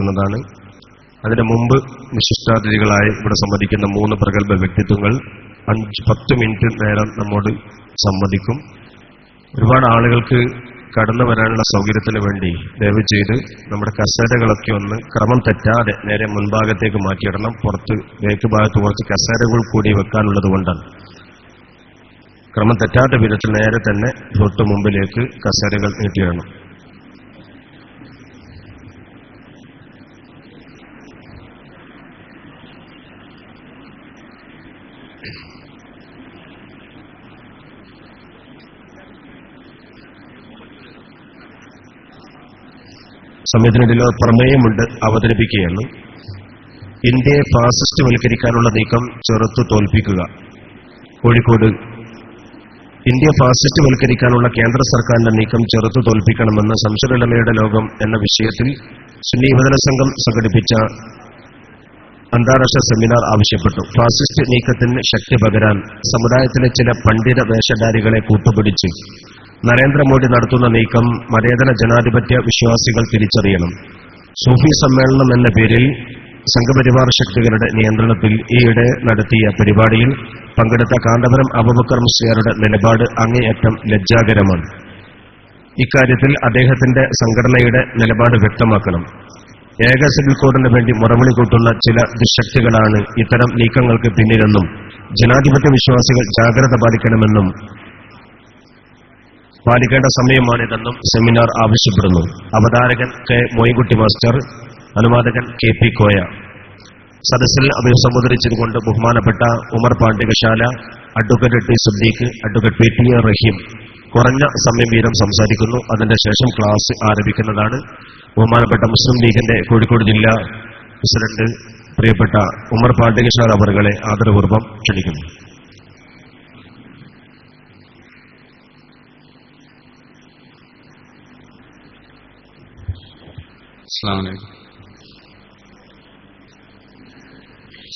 സംസാരിക്കുന്നതാണ് അതിനു മുമ്പ് വിശിഷ്ടാതിഥികളായി ഇവിടെ സംവദിക്കുന്ന മൂന്ന് പ്രഗത്ഭ വ്യക്തിത്വങ്ങൾ അഞ്ച് പത്ത് മിനിറ്റ് നേരം നമ്മോട് സംവദിക്കും. ഒരുപാട് ആളുകൾക്ക് കടന്നു വരാനുള്ള സൗകര്യത്തിന് വേണ്ടി ദയവ് ചെയ്ത് നമ്മുടെ കസേരകളൊക്കെ ഒന്ന് ക്രമം തെറ്റാതെ നേരെ മുൻഭാഗത്തേക്ക് മാറ്റിയിടണം. പുറത്ത് ബേക്ക് ഭാഗത്ത് കുറച്ച് കസേരകൾ കൂടി വെക്കാനുള്ളത് കൊണ്ടാണ്. ക്രമം തെറ്റാത്ത വിധത്തിൽ നേരെ തന്നെ തൊട്ട് മുമ്പിലേക്ക് കസേരകൾ നീട്ടിയിടണം. സമയത്തിനിടയിൽ പ്രമേയമുണ്ട് അവതരിപ്പിക്കുകയാണ്. ഇന്ത്യയെ ഫാസിസ്റ്റ് വൽക്കരിക്കാനുള്ള നീക്കം ചെറുത്തു തോൽപ്പിക്കുക. കോഴിക്കോട്. ഇന്ത്യ ഫാസിസ്റ്റ് വൽക്കരിക്കാനുള്ള കേന്ദ്ര സർക്കാരിന്റെ നീക്കം ചെറുത്തു തോൽപ്പിക്കണമെന്ന് സംശുരലമയുടെ ലോകം എന്ന വിഷയത്തിൽ സുന്നി സംഘം സംഘടിപ്പിച്ച അന്താരാഷ്ട്ര സെമിനാർ ആവശ്യപ്പെട്ടു. ഫാസിസ്റ്റ് നീക്കത്തിന് ശക്തി പകരാൻ സമുദായത്തിലെ ചില പണ്ഡിത വേഷധാരികളെ കൂട്ടുപിടിച്ച് നരേന്ദ്രമോദി നടത്തുന്ന നീക്കം മതേതര ജനാധിപത്യ വിശ്വാസികൾ തിരിച്ചറിയണം. സൂഫി സമ്മേളനം എന്ന പേരിൽ സംഘപരിവാർ ശക്തികളുടെ നിയന്ത്രണത്തിൽ ഈയിടെ നടത്തിയ പരിപാടിയിൽ പങ്കെടുത്ത കാന്തപുരം അബുബക്കർ മുസ്ലിയാരുടെ നിലപാട് അങ്ങേയറ്റം ലജ്ജാകരമാണ്. ഇക്കാര്യത്തിൽ അദ്ദേഹത്തിന്റെ സംഘടനയുടെ നിലപാട് വ്യക്തമാക്കണം. ഏക സിവിൽ കോഡിന് വേണ്ടി മുറവിളി കൂട്ടുന്ന ചില ദുശക്തികളാണ് ഇത്തരം നീക്കങ്ങൾക്ക് പിന്നിലെന്നും ജനാധിപത്യ വിശ്വാസികൾ ജാഗ്രത പാലിക്കണമെന്നും പാലിക്കേണ്ട സമയമാണിതെന്നും സെമിനാർ ആവശ്യപ്പെടുന്നു. അവതാരകൻ കെ മോയിൻകുട്ടി മാസ്റ്റർ അനുവാദകൻ കെ പി കോയ. സദസ്സിൽ അഭിസംബോധിച്ചതുകൊണ്ട് ബഹുമാനപ്പെട്ട Umar Pandikasala advocate T Siddique advocate P T A Rahim. കുറഞ്ഞ സമയം വീതം സംസാരിക്കുന്നു. അതിന്റെ ശേഷം ക്ലാസ് ആരംഭിക്കുന്നതാണ്. ബഹുമാനപ്പെട്ട മുസ്ലിം ലീഗിന്റെ കോഴിക്കോട് ജില്ലാ പ്രസിഡന്റ് പ്രിയപ്പെട്ട ഉമർ പാണ്ഡികശാല അവറുകളെ ആദരപൂർവം ക്ഷണിക്കുന്നു. അസ്സാം വലൈക്കും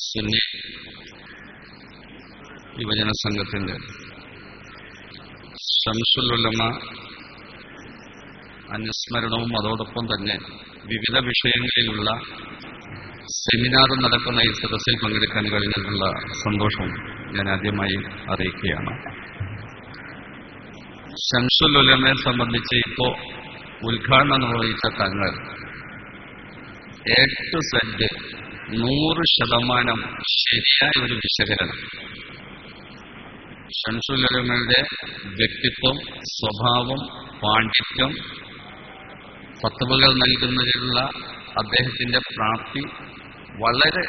സുന്നി യുവജന സംഘത്തിന്റെ ശംസുലുലമ അനുസ്മരണവും അതോടൊപ്പം തന്നെ വിവിധ വിഷയങ്ങളിലുള്ള സെമിനാർ നടക്കുന്ന ഈ സദസ്സിൽ പങ്കെടുക്കാൻ കഴിഞ്ഞതിനുള്ള സന്തോഷം ഞാൻ ആദ്യമായി അറിയിക്കുകയാണ്. ശംസുലുലമയെ സംബന്ധിച്ച് ഇപ്പോ ഉദ്ഘാടനം നിർവഹിച്ച തങ്ങൾ എ സെന്റ് നൂറ് ശതമാനം ശരിയായ ഒരു വിശകലനം. ഷംസുലമയുടെ വ്യക്തിത്വം സ്വഭാവം പാണ്ഡിത്യം ഫത്തവകൾ നൽകുന്നതിനുള്ള അദ്ദേഹത്തിന്റെ പ്രാപ്തി വളരെ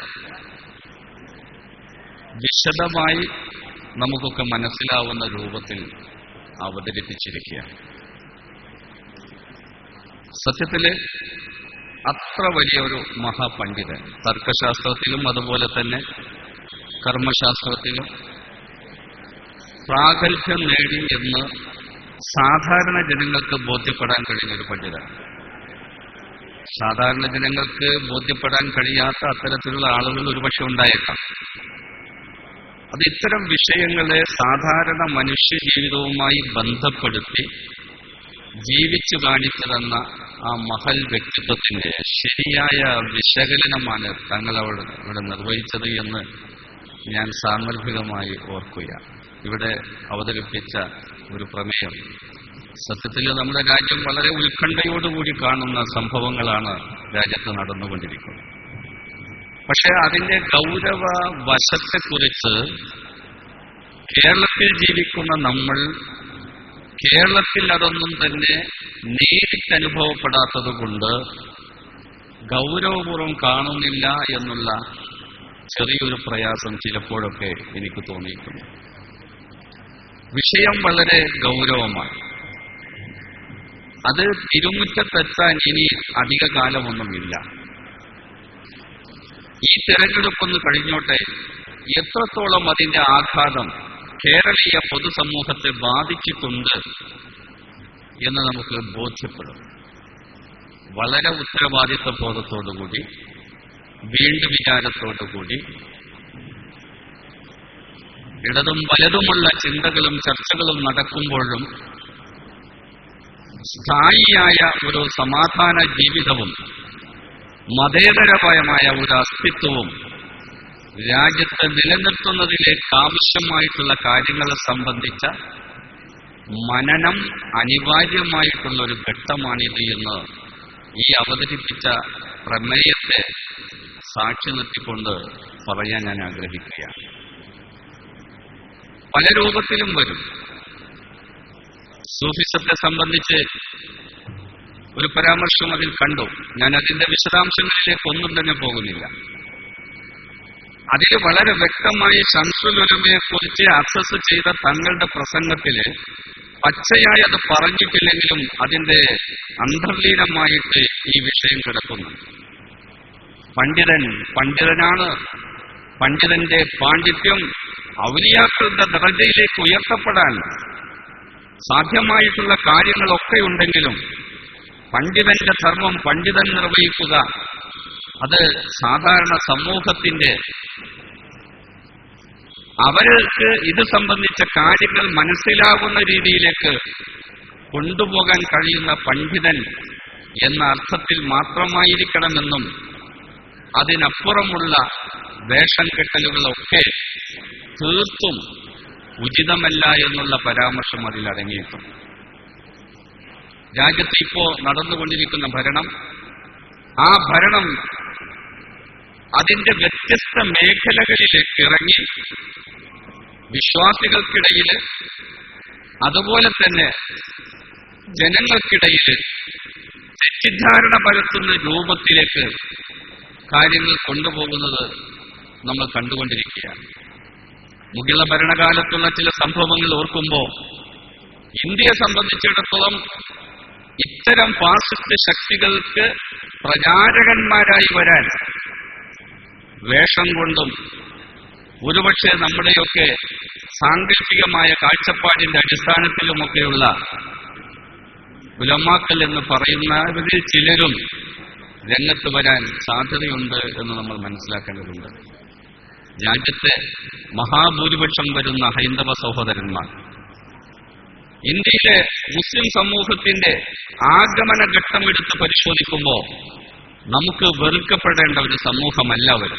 വിശദമായി നമുക്കൊക്കെ മനസ്സിലാവുന്ന രൂപത്തിൽ അവതരിപ്പിച്ചിരിക്കുകയാണ്. സത്യത്തിൽ അത്ര വലിയ ഒരു മഹാപണ്ഡിതൻ. തർക്കശാസ്ത്രത്തിലും അതുപോലെ തന്നെ കർമ്മശാസ്ത്രത്തിലും പ്രാഗൽഭ്യം നേടി എന്ന് സാധാരണ ജനങ്ങൾക്ക് ബോധ്യപ്പെടാൻ കഴിഞ്ഞൊരു പണ്ഡിതൻ. സാധാരണ ജനങ്ങൾക്ക് ബോധ്യപ്പെടാൻ കഴിയാത്ത അത്തരത്തിലുള്ള ആളുകൾ ഒരുപക്ഷെ ഉണ്ടായേക്കാം. അത് ഇത്തരം വിഷയങ്ങളെ സാധാരണ മനുഷ്യ ജീവിതവുമായി ബന്ധപ്പെടുത്തി ജീവിച്ചു കാണിച്ചതെന്ന ആ മഹൽ വ്യക്തിത്വത്തിന്റെ ശരിയായ വിശകലനമാണ് തങ്ങൾ അവിടെ ഇവിടെ നിർവഹിച്ചത് എന്ന് ഞാൻ സാന്ദർഭികമായി ഓർക്കുക ഇവിടെ അവതരിപ്പിച്ച ഒരു പ്രമേയം. സത്യത്തിൽ നമ്മുടെ രാജ്യം വളരെ ഉത്കണ്ഠയോടുകൂടി കാണുന്ന സംഭവങ്ങളാണ് രാജ്യത്ത് നടന്നുകൊണ്ടിരിക്കുന്നത്. പക്ഷെ അതിന്റെ ഗൗരവ വശത്തെക്കുറിച്ച് കേരളത്തിൽ ജീവിക്കുന്ന നമ്മൾ കേരളത്തിൽ അതൊന്നും തന്നെ നേരിട്ട് അനുഭവപ്പെടാത്തത് കൊണ്ട് ഗൗരവപൂർവം കാണുന്നില്ല എന്നുള്ള ചെറിയൊരു പ്രയാസം ചിലപ്പോഴൊക്കെ എനിക്ക് തോന്നിയിട്ടുണ്ട്. വിഷയം വളരെ ഗൗരവമാണ്. അത് തിരുമുറ്റത്തെത്താൻ ഇനി അധിക കാലമൊന്നുമില്ല. ഈ തെരഞ്ഞെടുപ്പൊന്ന് കഴിഞ്ഞോട്ടെ എത്രത്തോളം അതിന്റെ ആഘാതം കേരളീയ പൊതുസമൂഹത്തെ ബാധിച്ചിട്ടുണ്ട് എന്ന് നമുക്ക് ബോധ്യപ്പെടും. വളരെ ഉത്തരവാദിത്വ ബോധത്തോടുകൂടി വീണ്ടും വിചാരത്തോടുകൂടി ഇടതും വലതുമുള്ള ചിന്തകളും ചർച്ചകളും നടക്കുമ്പോഴും സ്ഥായിയായ ഒരു സമാധാന ജീവിതവും മതേതരപരമായ ഒരു അസ്തിത്വവും രാജ്യത്ത് നിലനിർത്തുന്നതിലേക്ക് ആവശ്യമായിട്ടുള്ള കാര്യങ്ങളെ സംബന്ധിച്ച മനനം അനിവാര്യമായിട്ടുള്ള ഒരു ഘട്ടമാണിത് എന്ന് ഈ അവതരിപ്പിച്ച പ്രമേയത്തെ സാക്ഷി നിർത്തിക്കൊണ്ട് പറയാൻ ഞാൻ ആഗ്രഹിക്കുകയാണ്. പല രൂപത്തിലും വരും. സൂഫിസത്തെ സംബന്ധിച്ച് ഒരു പരാമർശം അതിൽ കണ്ടു. ഞാൻ അതിന്റെ വിശദാംശങ്ങളിലേക്ക് ഒന്നും തന്നെ പോകുന്നില്ല. അതിൽ വളരെ വ്യക്തമായി ഷംസുലുലമയെ കുറിച്ച് അസസ് ചെയ്ത തങ്ങളുടെ പ്രസംഗത്തിൽ പച്ചയായി അത് പറഞ്ഞിട്ടില്ലെങ്കിലും അതിന്റെ അന്തർലീനമായിട്ട് ഈ വിഷയം കിടക്കുന്നു. പണ്ഡിതൻ പണ്ഡിതനാണ്. പണ്ഡിതന്റെ പാണ്ഡിത്യം ഔലിയാക്കളുടെ ദർജയിലേക്ക് ഉയർത്തപ്പെടാൻ സാധ്യമായിട്ടുള്ള കാര്യങ്ങളൊക്കെ ഉണ്ടെങ്കിലും പണ്ഡിതന്റെ ധർമ്മം പണ്ഡിതൻ നിർവഹിക്കുക അത് സാധാരണ സമൂഹത്തിന്റെ അവർക്ക് ഇത് സംബന്ധിച്ച കാര്യങ്ങൾ മനസ്സിലാകുന്ന രീതിയിലേക്ക് കൊണ്ടുപോകാൻ കഴിയുന്ന പണ്ഡിതൻ എന്ന അർത്ഥത്തിൽ മാത്രമായിരിക്കണമെന്നും അതിനപ്പുറമുള്ള വേഷം കെട്ടലുകളൊക്കെ തീർത്തും ഉചിതമല്ല എന്നുള്ള പരാമർശം അതിൽ അടങ്ങിയിട്ടുണ്ട് രാജ്യത്ത് ഇപ്പോ നടന്നുകൊണ്ടിരിക്കുന്ന ഭരണം ആ ഭരണം അതിന്റെ വ്യത്യസ്ത മേഖലകളിലേക്ക് ഇറങ്ങി വിശ്വാസികൾക്കിടയിൽ അതുപോലെ തന്നെ ജനങ്ങൾക്കിടയിൽ തെറ്റിദ്ധാരണ പരത്തുന്ന രൂപത്തിലേക്ക് കാര്യങ്ങൾ കൊണ്ടുപോകുന്നത് നമ്മൾ കണ്ടുകൊണ്ടിരിക്കുകയാണ്. മുഗിള ഭരണകാലത്തുള്ള ചില സംഭവങ്ങൾ ഓർക്കുമ്പോൾ ഇന്ത്യയെ സംബന്ധിച്ചിടത്തോളം ഇത്തരം ഫാസിസ്റ്റ് ശക്തികൾക്ക് പ്രചാരകന്മാരായി വരാൻ വേഷം കൊണ്ടും ഒരുപക്ഷെ നമ്മുടെയൊക്കെ സാങ്കല്പികമായ കാഴ്ചപ്പാടിന്റെ അടിസ്ഥാനത്തിലുമൊക്കെയുള്ള ഉലമാക്കൽ എന്ന് പറയുന്നവരിൽ ചിലരും രംഗത്ത് വരാൻ സാധ്യതയുണ്ട് എന്ന് നമ്മൾ മനസ്സിലാക്കേണ്ടതുണ്ട്. രാജ്യത്തെ മഹാഭൂരിപക്ഷം വരുന്ന ഹൈന്ദവ സഹോദരന്മാർ ഇന്ത്യയിലെ മുസ്ലിം സമൂഹത്തിന്റെ ആഗമന ഘട്ടം എടുത്ത് പരിശോധിക്കുമ്പോൾ നമുക്ക് വെറുക്കപ്പെടേണ്ട ഒരു സമൂഹമല്ല അവർ.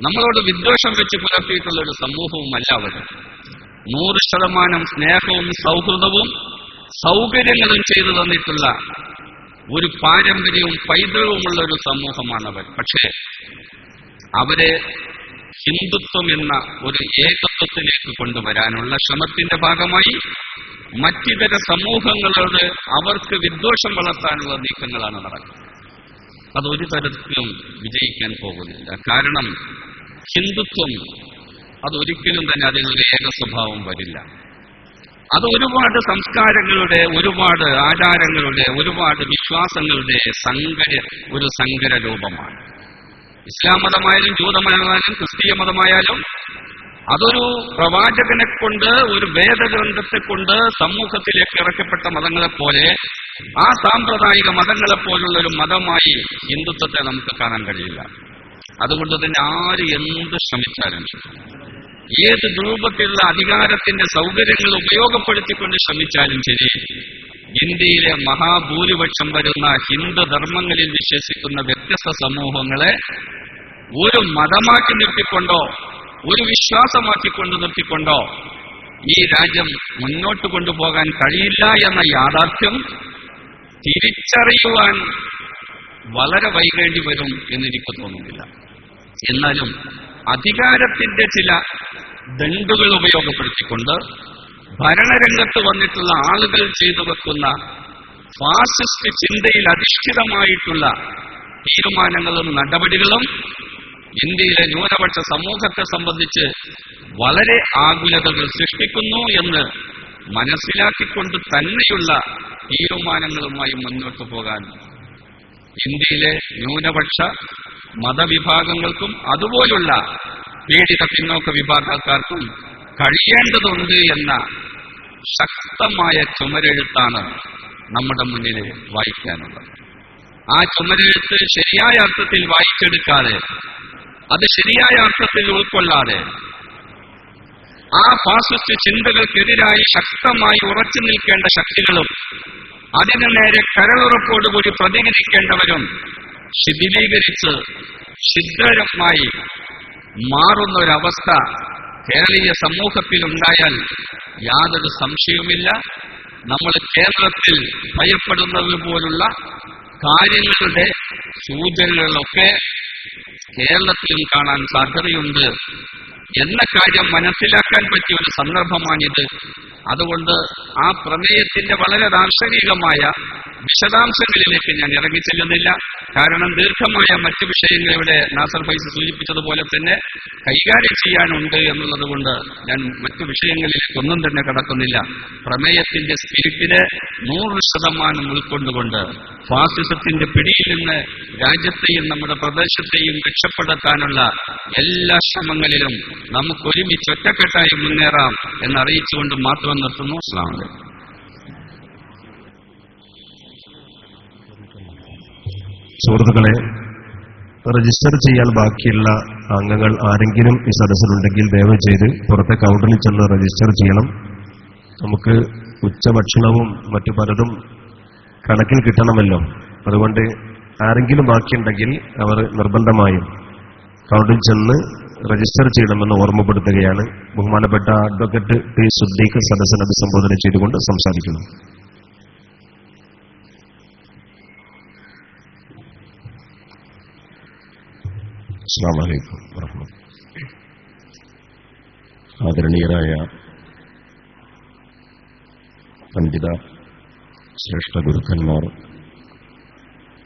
നമ്മളോട് വിദ്വേഷം വെച്ച് പുലർത്തിയിട്ടുള്ള ഒരു സമൂഹവുമല്ല അവർ. നൂറ് ശതമാനം സ്നേഹവും സൗഹൃദവും സൗകര്യങ്ങളും ചെയ്തു തന്നിട്ടുള്ള ഒരു പാരമ്പര്യവും പൈതൃകവുമുള്ള ഒരു സമൂഹമാണവർ. പക്ഷേ അവരെ ഹിന്ദുത്വം എന്ന ഒരു ഏകത്വത്തിലേക്ക് കൊണ്ടുവരാനുള്ള ശ്രമത്തിന്റെ ഭാഗമായി മറ്റിതര സമൂഹങ്ങളോട് അവർക്ക് വിദ്വേഷം വളർത്താനുള്ള നീക്കങ്ങളാണ് നടക്കുന്നത്. അത് ഒരു തരത്തിലും വിജയിക്കാൻ പോകുന്നില്ല. കാരണം ഹിന്ദുത്വം അതൊരിക്കലും തന്നെ അതിനൊരു ഏക സ്വഭാവം വരില്ല. അത് ഒരുപാട് സംസ്കാരങ്ങളുടെ ഒരുപാട് ആചാരങ്ങളുടെ ഒരുപാട് വിശ്വാസങ്ങളുടെ സങ്കര ഒരു സങ്കര രൂപമാണ് ഇസ്ലാം മതമായാലും ജൂതമതമായാലും ക്രിസ്തീയ മതമായാലും അതൊരു പ്രവാചകനെ കൊണ്ട് ഒരു വേദഗ്രന്ഥത്തെ കൊണ്ട് സമൂഹത്തിലേക്ക് ഇറക്കപ്പെട്ട മതങ്ങളെ പോലെ ആ സാമ്പ്രദായിക മതങ്ങളെ പോലുള്ള ഒരു മതമായി ഹിന്ദുത്വത്തെ നമുക്ക് കാണാൻ കഴിയില്ല. അതുകൊണ്ട് തന്നെ ആര് എന്ത് ശ്രമിച്ചാലും ഏത് രൂപത്തിലുള്ള അധികാരത്തിന്റെ സൗകര്യങ്ങൾ ഉപയോഗപ്പെടുത്തിക്കൊണ്ട് ശ്രമിച്ചാലും ശരി ഇന്ത്യയിലെ മഹാഭൂരിപക്ഷം വരുന്ന ഹിന്ദു ധർമ്മങ്ങളിൽ വിശ്വസിക്കുന്ന വ്യത്യസ്ത സമൂഹങ്ങളെ ഒരു മതമാക്കി നിർത്തിക്കൊണ്ടോ ഒരു വിശ്വാസമാക്കിക്കൊണ്ട് നിർത്തിക്കൊണ്ടോ ഈ രാജ്യം മുന്നോട്ട് കൊണ്ടുപോകാൻ കഴിയില്ല എന്ന യാഥാർത്ഥ്യം തിരിച്ചറിയുവാൻ വളരെ വൈകേണ്ടി വരും എന്നെനിക്ക് തോന്നുന്നില്ല. എന്നാലും അധികാരത്തിന്റെ ചില ദണ്ടുകൾ ഉപയോഗപ്പെടുത്തിക്കൊണ്ട് ഭരണരംഗത്ത് വന്നിട്ടുള്ള ആളുകൾ ചെയ്തു വെക്കുന്ന ഫാസിസ്റ്റ് ചിന്തയിൽ അധിഷ്ഠിതമായിട്ടുള്ള തീരുമാനങ്ങളും നടപടികളും ഇന്ത്യയിലെ ന്യൂനപക്ഷ സമൂഹത്തെ സംബന്ധിച്ച് വളരെ ആകുലതകൾ സൃഷ്ടിക്കുന്നു എന്ന് മനസ്സിലാക്കിക്കൊണ്ട് തന്നെയുള്ള തീരുമാനങ്ങളുമായി മുന്നോട്ട് പോകാൻ ഇന്ത്യയിലെ ന്യൂനപക്ഷ മതവിഭാഗങ്ങൾക്കും അതുപോലുള്ള പീഡിത പിന്നോക്ക വിഭാഗക്കാർക്കും കഴിയേണ്ടതുണ്ട് എന്ന ശക്തമായ ചുമരെഴുത്താണ് നമ്മുടെ മുന്നിൽ വായിക്കാനുള്ളത്. ആ ചുമരെഴുത്ത് ശരിയായ അർത്ഥത്തിൽ വായിച്ചെടുക്കാതെ അത് ശരിയായ അർത്ഥത്തിൽ ഉൾക്കൊള്ളാതെ ആ ഫാസിസ്റ്റ് ചിന്തകൾക്കെതിരായി ശക്തമായി ഉറച്ചു നിൽക്കേണ്ട ശക്തികളും അതിനു നേരെ കരളുറപ്പോടുകൂടി പ്രതികരിക്കേണ്ടവരും ശിഥിലീകരിച്ച് ശിദ്ധരമായി മാറുന്ന ഒരവസ്ഥ കേരളീയ സമൂഹത്തിൽ ഉണ്ടായാൽ യാതൊരു സംശയവുമില്ല. നമ്മൾ കേരളത്തിൽ ഭയപ്പെടുന്നത് പോലുള്ള കാര്യങ്ങളുടെ സൂചനകളൊക്കെ കേരളത്തിലും കാണാൻ സാധ്യതയുണ്ട് എന്ന കാര്യം മനസ്സിലാക്കാൻ പറ്റിയ ഒരു സന്ദർഭമാണിത്. അതുകൊണ്ട് ആ പ്രമേയത്തിന്റെ വളരെ ദാർശനികമായ വിശദാംശങ്ങളിലേക്ക് ഞാൻ ഇറങ്ങിച്ചെല്ലുന്നില്ല കാരണം ദീർഘമായ മറ്റു വിഷയങ്ങൾ ഇവിടെ നാസർ ഫൈസ് സൂചിപ്പിച്ചതുപോലെ തന്നെ കൈകാര്യം ചെയ്യാനുണ്ട് എന്നുള്ളത് കൊണ്ട് ഞാൻ മറ്റു വിഷയങ്ങളിലേക്ക് ഒന്നും തന്നെ കടക്കുന്നില്ല. പ്രമേയത്തിന്റെ സ്പിരിറ്റിനെ നൂറ് ശതമാനം ഉൾക്കൊണ്ടുകൊണ്ട് ഫാസിസത്തിന്റെ പിടിയിൽ നിന്ന് രാജ്യത്തെയും നമ്മുടെ പ്രദേശത്തെയും രക്ഷപ്പെടുത്താനുള്ള എല്ലാ ശ്രമങ്ങളിലും നമുക്ക് ഒരുമിച്ച് ഒറ്റക്കെട്ടായി മുന്നേറാം എന്നറിയിച്ചുകൊണ്ട് മാത്രം നിർത്തുന്നു. അസ്ലാം സുഹൃത്തുക്കളെ രജിസ്റ്റർ ചെയ്യാൻ ബാക്കിയുള്ള അംഗങ്ങൾ ആരെങ്കിലും ഈ സദസ്സിലുണ്ടെങ്കിൽ ദയവ് ചെയ്ത് പുറത്തെ കൗണ്ടറിൽ ചെന്ന് രജിസ്റ്റർ ചെയ്യണം. നമുക്ക് ഉച്ചഭക്ഷണവും മറ്റു പലതും കണക്കിൽ കിട്ടണമല്ലോ. അതുകൊണ്ട് ആരെങ്കിലും ബാക്കിയുണ്ടെങ്കിൽ അവർ നിർബന്ധമായും കൗണ്ടിൽ ചെന്ന് രജിസ്റ്റർ ചെയ്യണമെന്ന് ഓർമ്മപ്പെടുത്തുകയാണ്. ബഹുമാനപ്പെട്ട അഡ്വക്കേറ്റ് ടി സുദ്ദീഖ് സദസ്സിനെ അഭിസംബോധന ചെയ്തുകൊണ്ട് സംസാരിക്കുന്നു. ആദരണീയരായ പണ്ഡിത ശ്രേഷ്ഠ ഗുരുക്കന്മാർ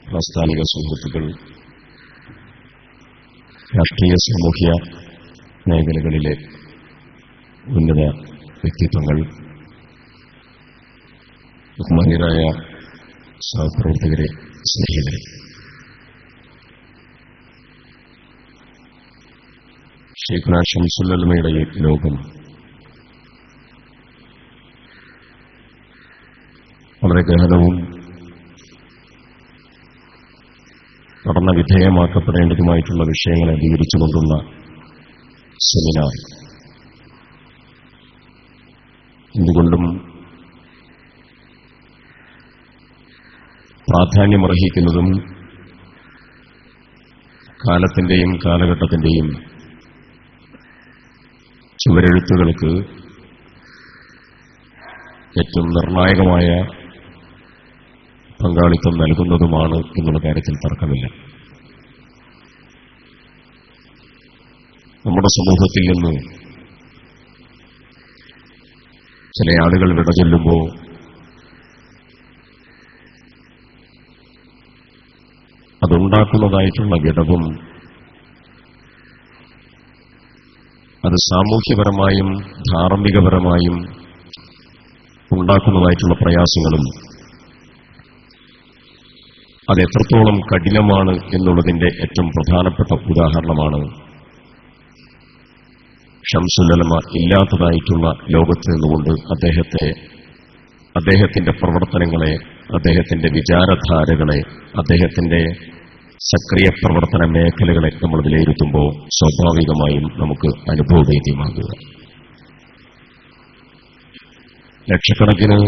പ്രാസ്ഥാനിക സുഹൃത്തുക്കൾ രാഷ്ട്രീയ സാമൂഹ്യ മേഖലകളിലെ ഉന്നത വ്യക്തിത്വങ്ങൾ ബഹുമാന്യരായ സഹപ്രവർത്തകരെ സ്നേഹിതരെ. ഷെയ്ഖ് ഷംസുല്ലമയുടെ ലോകം വളരെ ഗഹനവും പഠന വിധേയമാക്കപ്പെടേണ്ടതുമായിട്ടുള്ള വിഷയങ്ങളെ വിവരിച്ചുകൊണ്ടുള്ള സെമിനാർ എന്തുകൊണ്ടും പ്രാധാന്യമർഹിക്കുന്നതും കാലത്തിന്റെയും കാലഘട്ടത്തിന്റെയും ചുവരെഴുത്തുകൾക്ക് ഏറ്റവും നിർണായകമായ പങ്കാളിത്തം നൽകുന്നതുമാണ് എന്നുള്ള കാര്യത്തിൽ തർക്കമില്ല. നമ്മുടെ സമൂഹത്തിൽ നിന്ന് ചില ആളുകൾ വിട ചൊല്ലുമ്പോൾ അതുണ്ടാക്കുന്നതായിട്ടുള്ള വിടവും അത് സാമൂഹ്യപരമായും ധാർമ്മികപരമായും ഉണ്ടാക്കുന്നതായിട്ടുള്ള പ്രയാസങ്ങളും അത് എത്രത്തോളം കഠിനമാണ് എന്നുള്ളതിന്റെ ഏറ്റവും പ്രധാനപ്പെട്ട ഉദാഹരണമാണ്. ഷംസുലമ ഇല്ലാത്തതായിട്ടുള്ള ലോകത്ത് നിന്നുകൊണ്ട് അദ്ദേഹത്തെ അദ്ദേഹത്തിന്റെ പ്രവർത്തനങ്ങളെ അദ്ദേഹത്തിന്റെ വിചാരധാരകളെ അദ്ദേഹത്തിന്റെ സക്രിയ പ്രവർത്തന മേഖലകളെ നമ്മൾ വിലയിരുത്തുമ്പോൾ സ്വാഭാവികമായും നമുക്ക് അനുഭവവേദ്യമാകുക. ലക്ഷക്കണക്കിന്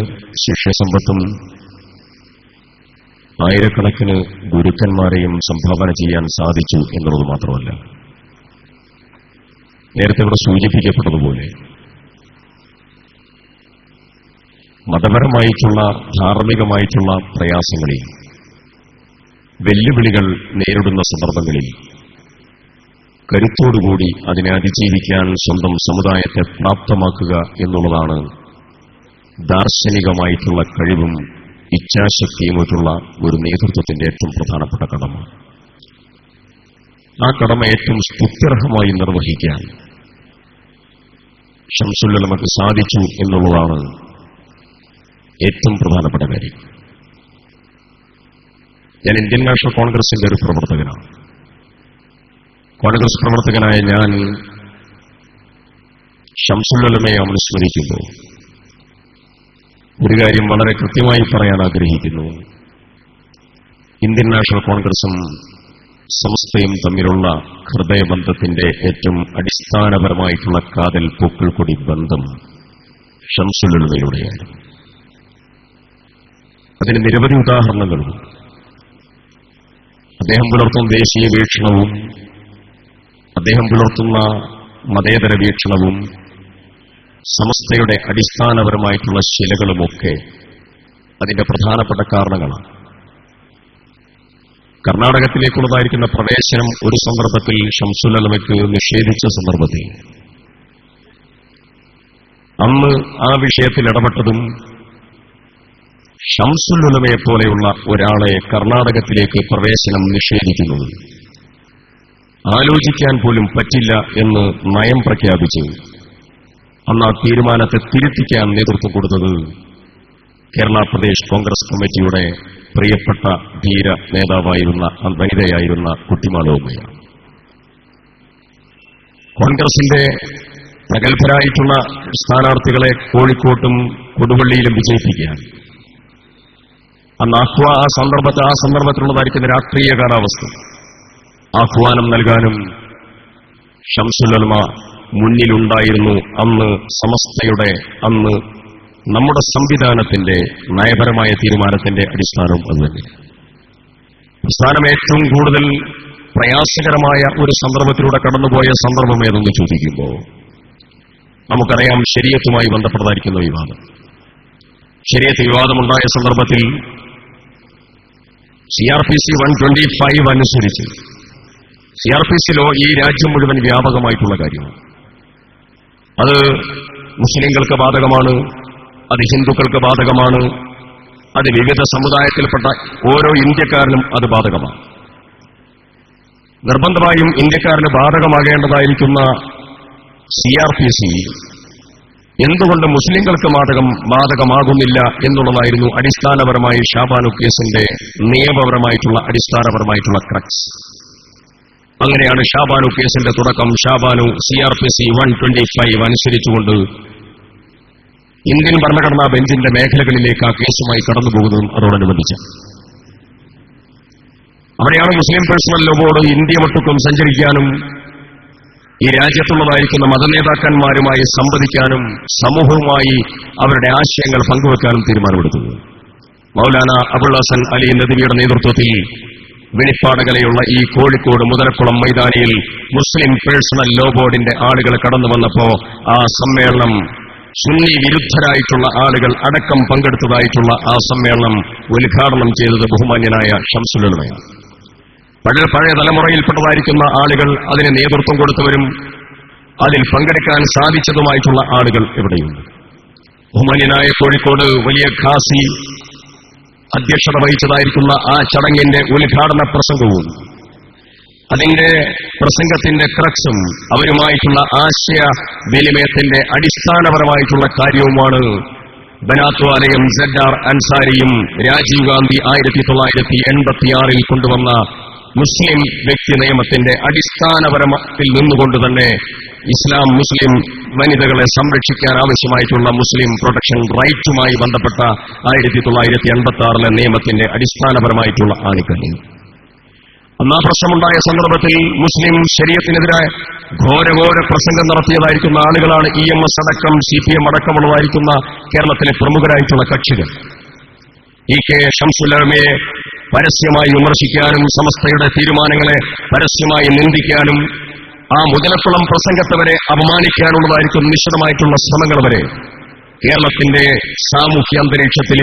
ശിഷ്യസമ്പത്തും ആയിരക്കണക്കിന് ഗുരുക്കന്മാരെയും സംഭാവന ചെയ്യാൻ സാധിച്ചു എന്നുള്ളത് മാത്രമല്ല. നേരത്തെ ഇവിടെ സൂചിപ്പിക്കപ്പെട്ടതുപോലെ മതപരമായിട്ടുള്ള ധാർമ്മികമായിട്ടുള്ള പ്രയാസങ്ങളിൽ വെല്ലുവിളികൾ നേരിടുന്ന സന്ദർഭങ്ങളിൽ കരുത്തോടുകൂടി അതിനെ അതിജീവിക്കാൻ സ്വന്തം സമുദായത്തെ പ്രാപ്തമാക്കുക എന്നുള്ളതാണ് ദാർശനികമായിട്ടുള്ള കഴിവും ഇച്ഛാശക്തിയുമായിട്ടുള്ള ഒരു നേതൃത്വത്തിന്റെ ഏറ്റവും പ്രധാനപ്പെട്ട കടമ. ആ കടമ ഏറ്റവും സ്തുത്യർഹമായി നിർവഹിക്കാൻ ഷംസുല്ലമക്ക് സാധിച്ചു എന്നുള്ളതാണ് ഏറ്റവും പ്രധാനപ്പെട്ട കാര്യം. ഞാൻ ഇന്ത്യൻ നാഷണൽ കോൺഗ്രസിന്റെ ഒരു പ്രവർത്തകനാണ്. കോൺഗ്രസ് പ്രവർത്തകനായ ഞാൻ ഷംസുല്ലമയെ അനുസ്മരിക്കുമ്പോൾ ഒരു കാര്യം വളരെ കൃത്യമായി പറയാൻ ആഗ്രഹിക്കുന്നു. ഇന്ത്യൻ നാഷണൽ കോൺഗ്രസും സമസ്തയും തമ്മിലുള്ള ഹൃദയബന്ധത്തിന്റെ ഏറ്റവും അടിസ്ഥാനപരമായിട്ടുള്ള കാതൽ പൂക്കൾ കൂടി ബന്ധം ഷംസുലുലമയിലൂടെയായിരുന്നു അതിന് നിരവധി ഉദാഹരണങ്ങളുണ്ട്. അദ്ദേഹം പുലർത്തുന്ന ദേശീയ വീക്ഷണവും അദ്ദേഹം പുലർത്തുന്ന മതേതര വീക്ഷണവും സമസ്തയുടെ അടിസ്ഥാനപരമായിട്ടുള്ള ശിലകളുമൊക്കെ അതിന്റെ പ്രധാനപ്പെട്ട കാരണങ്ങളാണ്. കർണാടകത്തിലേക്കുള്ളതായിരിക്കുന്ന പ്രവേശനം ഒരു സന്ദർഭത്തിൽ ഷംസുലമയ്ക്ക് നിഷേധിച്ച സന്ദർഭത്തിൽ. അന്ന് ആ വിഷയത്തിൽ ഇടപെട്ടതും ഷംസുലുലമയെ പോലെയുള്ള ഒരാളെ കർണാടകത്തിലേക്ക് പ്രവേശനം നിഷേധിക്കുന്നത്. ആലോചിക്കാൻ പോലും പറ്റില്ല എന്ന് നയം പ്രഖ്യാപിച്ച്. അന്ന് ആ തീരുമാനത്തെ തിരുത്തിക്കാൻ നേതൃത്വം കൊടുത്തത് കേരള പ്രദേശ് കോൺഗ്രസ് കമ്മിറ്റിയുടെ പ്രിയപ്പെട്ട ധീര നേതാവായിരുന്ന വനിതയായിരുന്ന കുട്ടിമാളോമ്മയാണ് കോൺഗ്രസിന്റെ പ്രഗത്ഭരായിട്ടുള്ള സ്ഥാനാർത്ഥികളെ കോഴിക്കോട്ടും കൊടുവള്ളിയിലും വിജയിപ്പിക്കുകയാണ്. അന്ന് ആഹ്വാ ആ സന്ദർഭത്തെ ആ സന്ദർഭത്തിലുള്ളതായിരിക്കുന്ന രാഷ്ട്രീയ കാലാവസ്ഥ. ആഹ്വാനം നൽകാനും ഷംസുലമ മുന്നിലുണ്ടായിരുന്നു അന്ന് സമസ്തയുടെ അന്ന് നമ്മുടെ സംവിധാനത്തിന്റെ നയപരമായ തീരുമാനത്തിന്റെ അടിസ്ഥാനം അത് സംസ്ഥാനം ഏറ്റവും കൂടുതൽ പ്രയാസകരമായ ഒരു സന്ദർഭത്തിലൂടെ കടന്നുപോയ സന്ദർഭം ഏതെന്ന് ചോദിക്കുമ്പോൾ നമുക്കറിയാം ശരീരത്തുമായി ബന്ധപ്പെട്ടതായിരിക്കുന്ന വിവാദം. ശരീരത്ത് വിവാദമുണ്ടായ സന്ദർഭത്തിൽ C R P C one twenty five അനുസരിച്ച് C R P C law ഈ രാജ്യം മുഴുവൻ വ്യാപകമായിട്ടുള്ള കാര്യമാണ്. അത് മുസ്ലിങ്ങൾക്ക് ബാധകമാണ് അത് ഹിന്ദുക്കൾക്ക് ബാധകമാണ് അത് വിവിധ സമുദായത്തിൽപ്പെട്ട ഓരോ ഇന്ത്യക്കാരനും അത് ബാധകമാണ്. നിർബന്ധമായും ഇന്ത്യക്കാരന് ബാധകമാകേണ്ടതായിരിക്കുന്ന സി ആർ പി സി എന്തുകൊണ്ട് മുസ്ലിങ്ങൾക്ക് മാതകം ബാധകമാകുന്നില്ല എന്നുള്ളതായിരുന്നു അടിസ്ഥാനപരമായി ഷാബാനു കേസിന്റെ നിയമപരമായിട്ടുള്ള അടിസ്ഥാനപരമായിട്ടുള്ള ക്രക്സ് അങ്ങനെയാണ് ഷാബാനു കേസിന്റെ തുടക്കം. Shabanu C R P C one twenty five അനുസരിച്ചുകൊണ്ട് ഇന്ത്യൻ ഭരണഘടനാ ബെഞ്ചിന്റെ മേഖലകളിലേക്ക് ആ കേസുമായി കടന്നുപോകുന്നതും അതോടനുബന്ധിച്ച്. അവിടെയാണ് മുസ്ലിം പേഴ്സണൽ ലോ ഇന്ത്യ മൊട്ടുക്കും സഞ്ചരിക്കാനും ഈ രാജ്യത്തുള്ളതായിരിക്കുന്ന മതനേതാക്കന്മാരുമായി സംവദിക്കാനും സമൂഹവുമായി അവരുടെ ആശയങ്ങൾ പങ്കുവെക്കാനും തീരുമാനമെടുത്തത് മൗലാന അബുൾ ഹസൻ അലി നദിയുടെ നേതൃത്വത്തിൽ വെളിപ്പാടകലയുള്ള ഈ കോഴിക്കോട് മുതലക്കുളം മൈതാനിയിൽ മുസ്ലിം പേഴ്സണൽ ലോ ബോർഡിന്റെ ആളുകൾ കടന്നു വന്നപ്പോ ആ സമ്മേളനം സുന്നി വിരുദ്ധരായിട്ടുള്ള ആളുകൾ അടക്കം പങ്കെടുത്തതായിട്ടുള്ള ആ സമ്മേളനം ഉദ്ഘാടനം ചെയ്തത് ബഹുമാന്യനായ ഷംസുലമയാണ് പഴയ പഴയ തലമുറയിൽപ്പെട്ടതായിരിക്കുന്ന ആളുകൾ അതിന് നേതൃത്വം കൊടുത്തവരും അതിൽ പങ്കെടുക്കാൻ സാധിച്ചതുമായിട്ടുള്ള ആളുകൾ ഇവിടെയുണ്ട് ബഹുമാന്യനായ കോഴിക്കോട് വലിയ ഖാസി അധ്യക്ഷത വഹിച്ചതായിരിക്കുന്ന ആ ചടങ്ങിന്റെ ഉദ്ഘാടന പ്രസംഗവും അതിന്റെ പ്രസംഗത്തിന്റെ ക്രക്സും അവരുമായിട്ടുള്ള ആശയ വിനിമയത്തിന്റെ അടിസ്ഥാനപരമായിട്ടുള്ള കാര്യവുമാണ് ബനാത്വാലയും സെഡ് ആർ അൻസാരിയും രാജീവ് ഗാന്ധി ആയിരത്തി തൊള്ളായിരത്തി എൺപത്തിയാറിൽ കൊണ്ടുവന്ന മുസ്ലിം വ്യക്തി നിയമത്തിന്റെ അടിസ്ഥാനപരമത്തിൽ നിന്നുകൊണ്ട് തന്നെ ഇസ്ലാം മുസ്ലിം വനിതകളെ സംരക്ഷിക്കാൻ ആവശ്യമായിട്ടുള്ള മുസ്ലിം പ്രൊട്ടക്ഷൻ റൈറ്റുമായി ബന്ധപ്പെട്ട ആയിരത്തി തൊള്ളായിരത്തി എൺപത്തി ആറിലെ നിയമത്തിന്റെ അടിസ്ഥാനപരമായിട്ടുള്ള ആണിക്കണ്ണി അന്നാ പ്രശ്നമുണ്ടായ സന്ദർഭത്തിൽ മുസ്ലിം ശരീരത്തിനെതിരെ ഘോരഘോര പ്രസംഗം നടത്തിയതായിരിക്കുന്ന ആളുകളാണ് ഇ എം എസ് അടക്കം സി പി എം അടക്കമുള്ളതായിരിക്കുന്ന കേരളത്തിലെ പ്രമുഖരായിട്ടുള്ള കക്ഷികൾ. ഇ കെ ഷംസുലമയെ പരസ്യമായി വിമർശിക്കാനും സമസ്തയുടെ തീരുമാനങ്ങളെ പരസ്യമായി നിന്ദിക്കാനും ആ മുതലക്കുളം പ്രസംഗത്തെ വരെ അപമാനിക്കാനുള്ളതായിരിക്കും നിശ്ചിതമായിട്ടുള്ള ശ്രമങ്ങൾ വരെ. കേരളത്തിന്റെ സാമൂഹ്യ അന്തരീക്ഷത്തിൽ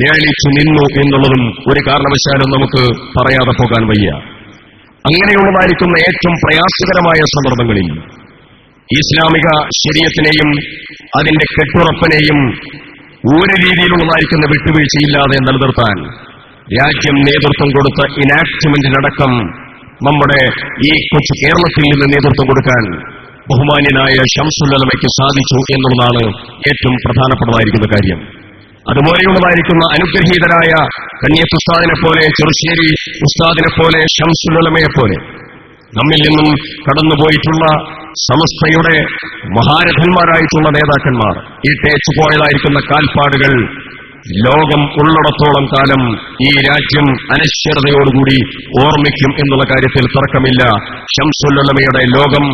നിഴലിച്ചു നിന്നു എന്നുള്ളതും ഒരു കാരണവശാലും നമുക്ക് പറയാതെ പോകാൻ വയ്യ. അങ്ങനെയുള്ളതായിരിക്കുന്ന ഏറ്റവും പ്രയാസകരമായ സന്ദർഭങ്ങളിൽ ഇസ്ലാമിക ശരീരത്തിനെയും അതിന്റെ കെട്ടുറപ്പിനെയും ഒരു രീതിയിലുള്ളതായിരിക്കുന്ന വിട്ടുവീഴ്ചയില്ലാതെ നിലനിർത്താൻ രാജ്യം നേതൃത്വം കൊടുത്ത ഇനാക്ട്മെന്റിനടക്കം നമ്മുടെ ഈ കൊച്ചു കേരളത്തിൽ നിന്ന് നേതൃത്വം കൊടുക്കാൻ ബഹുമാന്യനായ ശംസുല്ലമയ്ക്ക് സാധിച്ചു എന്നുള്ളതാണ് ഏറ്റവും പ്രധാനപ്പെട്ടതായിരിക്കുന്ന കാര്യം. അതുപോലെയുള്ളതായിരിക്കുന്ന അനുഗ്രഹീതരായ കന്യത്ത് പോലെ ചെറുശ്ശേരി ഉസ്താദിനെ പോലെ ഷംസുല്ലമയെ പോലെ. നമ്മിൽ നിന്നും കടന്നുപോയിട്ടുള്ള സമസ്തയുടെ മഹാരഥന്മാരായിട്ടുള്ള നേതാക്കന്മാർ ഈ തേച്ചുപോയതായിരിക്കുന്ന കാൽപ്പാടുകൾ ലോകം ഉള്ളിടത്തോളം കാലം ഈ രാജ്യം അനശ്വരതയോടുകൂടി ഓർമ്മിക്കും എന്നുള്ള കാര്യത്തിൽ തർക്കമില്ല. ഷംസുല്ലമയുടെ ലോകം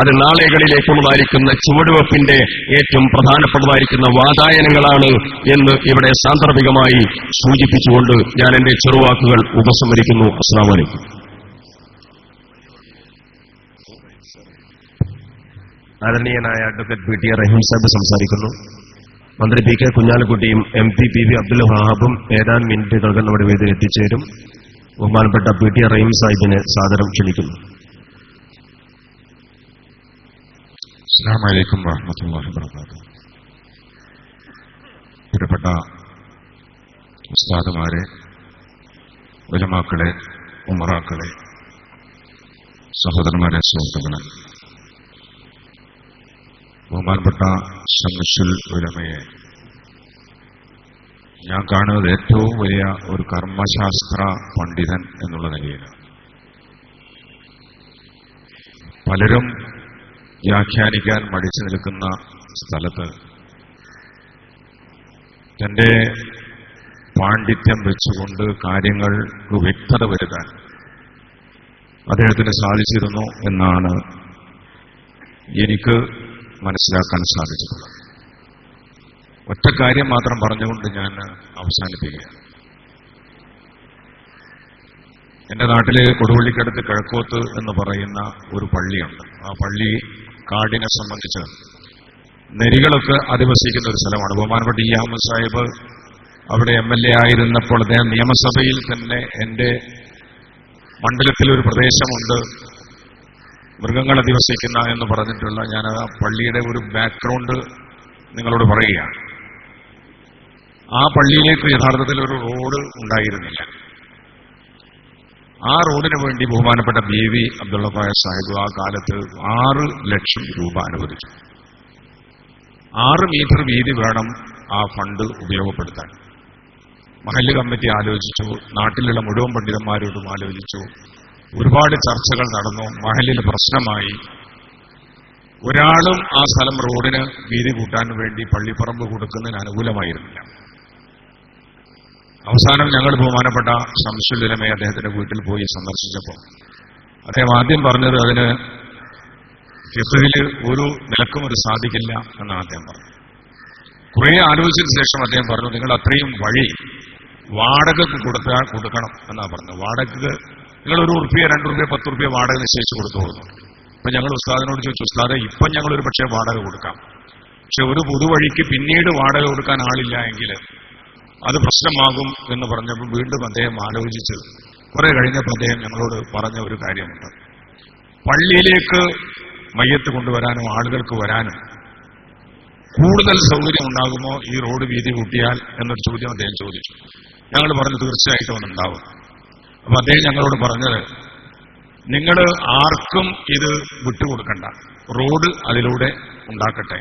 അത് നാളെകളിലേക്കുള്ളതായിരിക്കുന്ന ചുവടുവെപ്പിന്റെ ഏറ്റവും പ്രധാനപ്പെട്ടതായിരിക്കുന്ന വാതായനങ്ങളാണ് എന്ന് ഇവിടെ സാന്ദർഭികമായി സൂചിപ്പിച്ചുകൊണ്ട് ഞാൻ എന്റെ ചെറുവാക്കുകൾ ഉപസംഹരിക്കുന്നു. അസ്സാം വലൈക്കും ആദരണീയനായ advocate P T Rahim Sahib സംസാരിക്കുന്നു. മന്ത്രി P K കുഞ്ഞാലിക്കുട്ടിയും M P P V Abdul വഹാബും ഏതാനും മിനിറ്റുകൾക്ക് നമ്മുടെ വേദിയിൽ എത്തിച്ചേരും. ബഹുമാനപ്പെട്ട പി ടി റഹീം സാഹിബിനെ സാദരം ക്ഷണിക്കുന്നു. പ്രിയപ്പെട്ട ഉസ്താദുമാരെ ഉലമാക്കളെ ഉമറാക്കളെ സഹോദരന്മാരെ സുഹൃത്തുക്കളെ ബഹുമാനപ്പെട്ട ഷംസുൽ ഉലമയെ. ഞാൻ കാണുന്നത് ഏറ്റവും വലിയ ഒരു കർമ്മശാസ്ത്ര പണ്ഡിതൻ എന്നുള്ള നിലയിലാണ്. പലരും വ്യാഖ്യാനിക്കാൻ മടിച്ചു നിൽക്കുന്ന സ്ഥലത്ത് തന്റെ പാണ്ഡിത്യം വെച്ചുകൊണ്ട് കാര്യങ്ങൾക്ക് വ്യക്തത വരുത്താൻ അദ്ദേഹത്തിന് സാധിച്ചിരുന്നു എന്നാണ് എനിക്ക് മനസ്സിലാക്കാൻ സാധിച്ചിട്ടുള്ളത് ഒറ്റ കാര്യം മാത്രം പറഞ്ഞുകൊണ്ട് ഞാൻ അവസാനിപ്പിക്കുകയാണ്. എന്റെ നാട്ടിലെ കൊടുവള്ളിക്കടുത്ത് കിഴക്കോത്ത് എന്ന് പറയുന്ന ഒരു പള്ളിയുണ്ട്. ആ പള്ളി കാടിനെ സംബന്ധിച്ച് നെരികളൊക്കെ അധിവസിക്കുന്ന ഒരു സ്ഥലമാണ്. ബഹുമാനപ്പെട്ട ഇ അഹമ്മദ് സാഹിബ് അവിടെ എം എൽ എ ആയിരുന്നപ്പോൾ അദ്ദേഹം നിയമസഭയിൽ തന്നെ എന്റെ മണ്ഡലത്തിൽ ഒരു പ്രദേശമുണ്ട്. മൃഗങ്ങൾ അധിവസിക്കുന്ന എന്ന് പറഞ്ഞിട്ടുള്ള ഞാൻ ആ പള്ളിയുടെ ഒരു ബാക്ക്ഗ്രൗണ്ട് നിങ്ങളോട് പറയുകയാണ്. ആ പള്ളിയിലേക്ക് യഥാർത്ഥത്തിൽ ഒരു റോഡ് ഉണ്ടായിരുന്നില്ല. ആ റോഡിന് വേണ്ടി ബഹുമാനപ്പെട്ട ബി വി അബ്ദുള്ള ഫായ സാഹിബ് ആ കാലത്ത് ആറ് ലക്ഷം രൂപ അനുവദിച്ചു. ആറ് മീറ്റർ വീതി വേണം ആ ഫണ്ട് ഉപയോഗപ്പെടുത്താൻ. മഹല്ല് കമ്മിറ്റി ആലോചിച്ചു നാട്ടിലുള്ള മുഴുവൻ പണ്ഡിതന്മാരോടും ആലോചിച്ചു ഒരുപാട് ചർച്ചകൾ നടന്നു. മഹലിൽ പ്രശ്നമായി. ഒരാളും ആ സ്ഥലം റോഡിന് വീതി കൂട്ടാൻ വേണ്ടി പള്ളിപ്പറമ്പ് കൊടുക്കുന്നതിന് അനുകൂലമായിരുന്നില്ല. അവസാനം ഞങ്ങൾ ബഹുമാനപ്പെട്ട ശംസുലമയെ അദ്ദേഹത്തിന്റെ വീട്ടിൽ പോയി സന്ദർശിച്ചപ്പോൾ അദ്ദേഹം ആദ്യം പറഞ്ഞത് അതിന് ഫിഫിൽ ഒരു നിലക്കും അത് സാധിക്കില്ല എന്നാണ് അദ്ദേഹം പറഞ്ഞത്. കുറെ ആലോചിച്ചതിന് ശേഷം അദ്ദേഹം പറഞ്ഞു നിങ്ങൾ അത്രയും വഴി വാടകക്ക് കൊടുത്താൽ കൊടുക്കണം എന്നാണ് പറഞ്ഞത്. വാടകക്ക് നിങ്ങൾ ഒരു റുപ്യ രണ്ട് റുപ്യ പത്ത് റുപ്യ വാടക നിശ്ചയിച്ച് കൊടുത്തു കൊടുക്കും അപ്പൊ ഞങ്ങൾ ഉസ്താദിനോട് ചോദിച്ചു ഉസ്താദെ ഇപ്പം ഞങ്ങൾ ഒരു പക്ഷേ വാടക കൊടുക്കാം. പക്ഷെ ഒരു പുതുവഴിക്ക് പിന്നീട് വാടക കൊടുക്കാൻ ആളില്ല എങ്കിൽ അത് പ്രശ്നമാകും എന്ന് പറഞ്ഞപ്പോൾ വീണ്ടും അദ്ദേഹം ആലോചിച്ച്. കുറെ കഴിഞ്ഞപ്പോൾ അദ്ദേഹം ഞങ്ങളോട് പറഞ്ഞ ഒരു കാര്യമുണ്ട്. പള്ളിയിലേക്ക് മയ്യത്ത് കൊണ്ടുവരാനും ആളുകൾക്ക് വരാനും കൂടുതൽ സൗകര്യം ഉണ്ടാകുമോ ഈ റോഡ് വീതി കൂട്ടിയാൽ എന്നൊരു ചോദ്യം അദ്ദേഹം ചോദിച്ചു. ഞങ്ങൾ പറഞ്ഞു തീർച്ചയായിട്ടും അതുണ്ടാവും. അപ്പൊ അദ്ദേഹം ഞങ്ങളോട് പറഞ്ഞത് നിങ്ങൾ ആർക്കും ഇത് വിട്ടുകൊടുക്കണ്ട. റോഡ് അതിലൂടെ ഉണ്ടാക്കട്ടെ.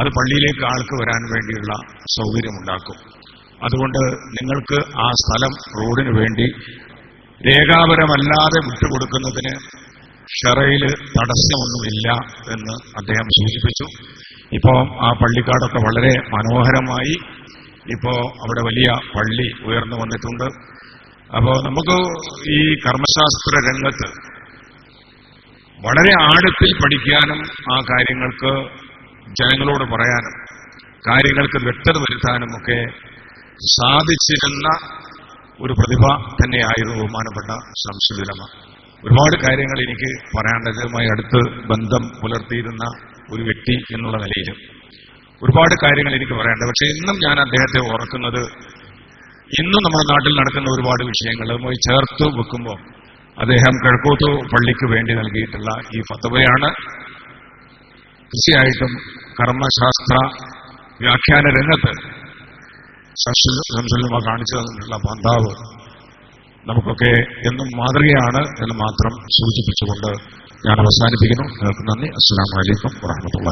അത് പള്ളിയിലേക്ക് ആൾക്ക് വരാൻ വേണ്ടിയുള്ള സൗകര്യം ഉണ്ടാക്കും. അതുകൊണ്ട് നിങ്ങൾക്ക് ആ സ്ഥലം റോഡിന് വേണ്ടി രേഖാപരമല്ലാതെ വിട്ടുകൊടുക്കുന്നതിന് ഷെറയിൽ തടസ്സമൊന്നുമില്ല എന്ന് അദ്ദേഹം സൂചിപ്പിച്ചു. ഇപ്പോ ആ പള്ളിക്കാടൊക്കെ വളരെ മനോഹരമായി ഇപ്പോ അവിടെ വലിയ പള്ളി ഉയർന്നു വന്നിട്ടുണ്ട്. അപ്പോ നമുക്ക് ഈ കർമ്മശാസ്ത്ര രംഗത്ത് വളരെ ആഴത്തിൽ പഠിക്കാനും ആ കാര്യങ്ങൾക്ക് ജനങ്ങളോട് പറയാനും കാര്യങ്ങൾക്ക് വ്യക്തത വരുത്താനും ഒക്കെ സാധിച്ചിരുന്ന ഒരു പ്രതിഭ തന്നെയായിരുന്നു ബഹുമാനപ്പെട്ട ശംസുലമ ഒരുപാട് കാര്യങ്ങൾ എനിക്ക് പറയാനുള്ളതുമായി അടുത്ത് ബന്ധം പുലർത്തിയിരുന്ന ഒരു വ്യക്തി എന്നുള്ള നിലയിലും ഒരുപാട് കാര്യങ്ങൾ എനിക്ക് പറയാനുണ്ട്. പക്ഷെ ഇന്നും ഞാൻ അദ്ദേഹത്തെ ഓർക്കുന്നത് ഇന്നും നമ്മുടെ നാട്ടിൽ നടക്കുന്ന ഒരുപാട് വിഷയങ്ങൾ അതുമായി ചേർത്ത് വെക്കുമ്പോൾ അദ്ദേഹം കിഴക്കോത്ത് പള്ളിക്ക് വേണ്ടി നൽകിയിട്ടുള്ള ഈ ഫത്തവയാണ് തീർച്ചയായിട്ടും കർമ്മശാസ്ത്ര വ്യാഖ്യാന രംഗത്ത് സംസുലമ കാണിച്ചു തന്നിട്ടുള്ള പന്താവ് നമുക്കൊക്കെ എന്നും മാതൃകയാണ് എന്ന് മാത്രം സൂചിപ്പിച്ചുകൊണ്ട് ഞാൻ അവസാനിപ്പിക്കുന്നു. നിങ്ങൾക്ക് നന്ദി. അസ്സാം വലൈക്കും വാഹമത്തുള്ള